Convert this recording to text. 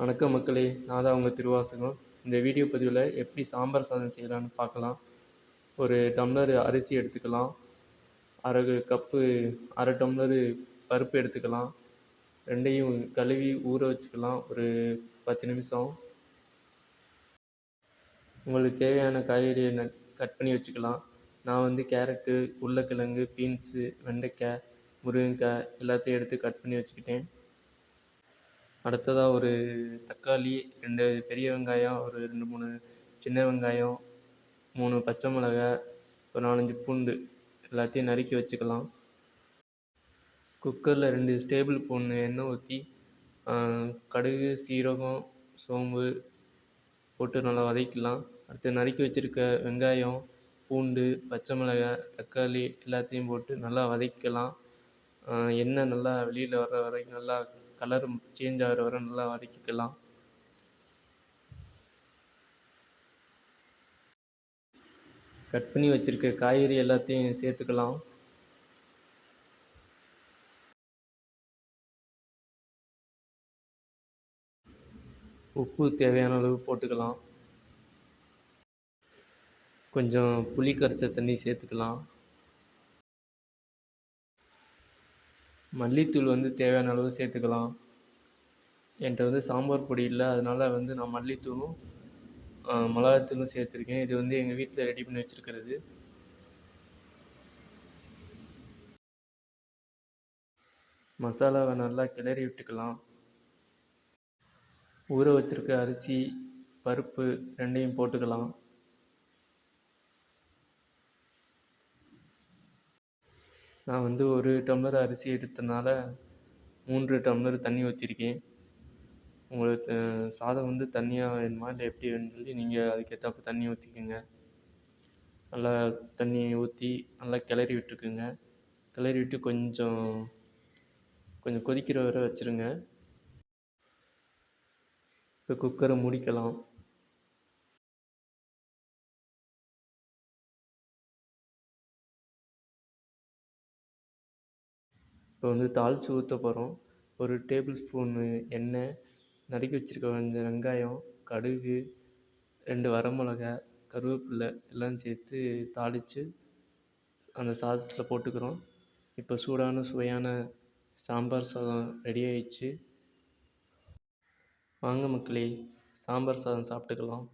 வணக்கம் மக்களே நான் தான் உங்கள் திருவாசகம். இந்த வீடியோ பதிவில் எப்படி சாம்பார் சாதம் செய்யலான்னு பார்க்கலாம். ஒரு டம்ளர் அரிசி எடுத்துக்கலாம். அரை கப்பு அரை டம்ளரு பருப்பு எடுத்துக்கலாம். ரெண்டையும் கழுவி ஊற வச்சுக்கலாம். ஒரு பத்து நிமிஷம். உங்களுக்கு தேவையான காய்கறியை நட் கட் பண்ணி வச்சுக்கலாம். நான் வந்து கேரட்டு உருளைக்கிழங்கு பீன்ஸு வெண்டைக்காய் முருங்கைக்காய் எல்லாத்தையும் எடுத்து கட் பண்ணி வச்சுக்கிட்டேன். அடுத்ததாக ஒரு தக்காளி ரெண்டு பெரிய வெங்காயம் ஒரு ரெண்டு மூணு சின்ன வெங்காயம் மூணு பச்சை மிளகா ஒரு நாலஞ்சு பூண்டு எல்லாத்தையும் நறுக்கி வச்சுக்கலாம். குக்கரில் ரெண்டு டேபிள் ஸ்பூன் எண்ணெய் ஊற்றி கடுகு சீரகம் சோம்பு போட்டு நல்லா வதக்கிக்கலாம். அடுத்து நறுக்கி வச்சுருக்க வெங்காயம் பூண்டு பச்சை மிளகாய் தக்காளி எல்லாத்தையும் போட்டு நல்லா வதக்கலாம் எண்ணெய் நல்லா வெளியில் வர்ற வரைக்கும் நல்லா கலர் சேஞ்ச் ஆகிற வரை நல்லா வதக்கிக்கலாம். கட் பண்ணி வச்சுருக்க காய்கறி எல்லாத்தையும் சேர்த்துக்கலாம். உப்பு தேவையான அளவு போட்டுக்கலாம். கொஞ்சம் புளி கரைச்ச தண்ணி சேர்த்துக்கலாம். மல்லித்தூள் வந்து தேவையான அளவு சேர்த்துக்கலாம். என்கிட்ட வந்து சாம்பார் பொடி இல்லை. அதனால் வந்து நான் மல்லித்தூளும் மிளகாத்தூளும் சேர்த்துருக்கேன். இது வந்து எங்கள் வீட்டில் ரெடி பண்ணி வச்சுருக்கிறது. மசாலாவை நல்லா கிளறி விட்டுக்கலாம். ஊற வச்சுருக்க அரிசி பருப்பு ரெண்டையும் போட்டுக்கலாம். நான் வந்து ஒரு டம்ளர் அரிசி எடுத்தனால மூன்று டம்ளர் தண்ணி ஊற்றிருக்கேன் உங்களுக்கு சாதம் வந்து தண்ணியாக வேணுமா? இல்லை எப்படி வேணும்னு சொல்லி நீங்கள் அதுக்கேற்றப்ப தண்ணி ஊற்றிக்கோங்க நல்லா தண்ணி ஊற்றி நல்லா கிளறி விட்டுருக்குங்க கிளறி விட்டு கொஞ்சம் கொஞ்சம் கொதிக்கிற வரை வச்சுருங்க. இப்போ குக்கரை முடிக்கலாம். இப்போ வந்து தாளித்து ஊற்ற போகிறோம் ஒரு டேபிள் ஸ்பூனு எண்ணெய் நறுக்கி வச்சுருக்க கொஞ்சம் வெங்காயம் கடுகு ரெண்டு வரமிளகா கருவேப்பில்லை எல்லாம் சேர்த்து தாளித்து அந்த சாதத்தில் போட்டுக்கிறோம். இப்போ சூடான சுவையான சாம்பார் சாதம் ரெடி ஆயிடுச்சு. வாங்க மக்களே சாம்பார் சாதம் சாப்பிட்டுக்கலாம்.